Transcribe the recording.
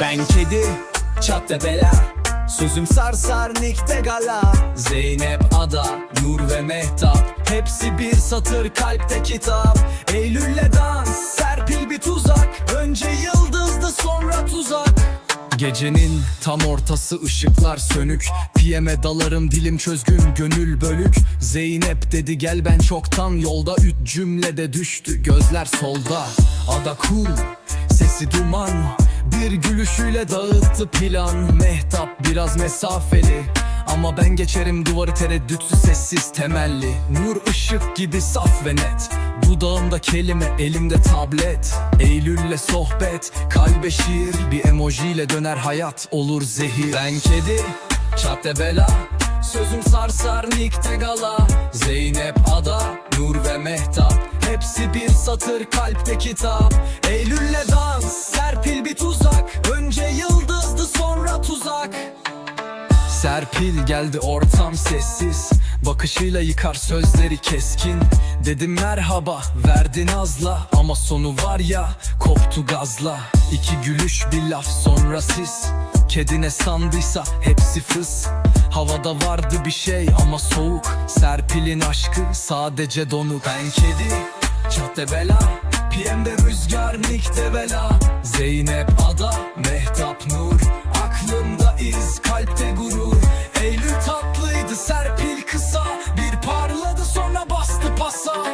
Ben kedi, çatte bela. Sözüm sarsar nikte gala. Zeynep Ada, Nur ve Mehtap. Hepsi bir satır kalpte kitap. Eylül'le dans, Serpil bir tuzak. Önce yıldızdı sonra tuzak. Gecenin tam ortası ışıklar sönük. PM'e dalarım dilim çözgün gönül bölük. Zeynep dedi gel ben çoktan yolda. Üç cümlede düştü gözler solda. Ada cool sesi duman. Bir gülüşüyle dağıttı plan. Mehtap biraz mesafeli. Ama ben geçerim duvarı tereddütsüz sessiz temelli. Nur ışık gibi saf ve net. Dudağımda kelime elimde tablet. Eylül'le sohbet. Kalbe şiir Bir emojiyle döner hayat. Olur zehir. Ben kedi çatte bela. Sözüm sarsar nikte gala. Zeynep Ada Nur ve Mehtap. Hepsi bir satır kalpte kitap. Eylül'le Serpil geldi ortam sessiz. Bakışıyla yıkar sözleri keskin. Dedim merhaba verdi nazla Ama sonu var ya koptu gazla. İki gülüş bir laf sonra siz Kedine sandıysa hepsi fıs. Havada vardı bir şey ama soğuk. Serpil'in aşkı sadece donuk. Ben kedi çatte bela. PM'de rüzgar nikte bela. Zeynep Ada Mehtap Nur. Aklımda iz kalpte gurur. Eylül tatlıydı Serpil kısa. Bir parladı sonra bastı pasa.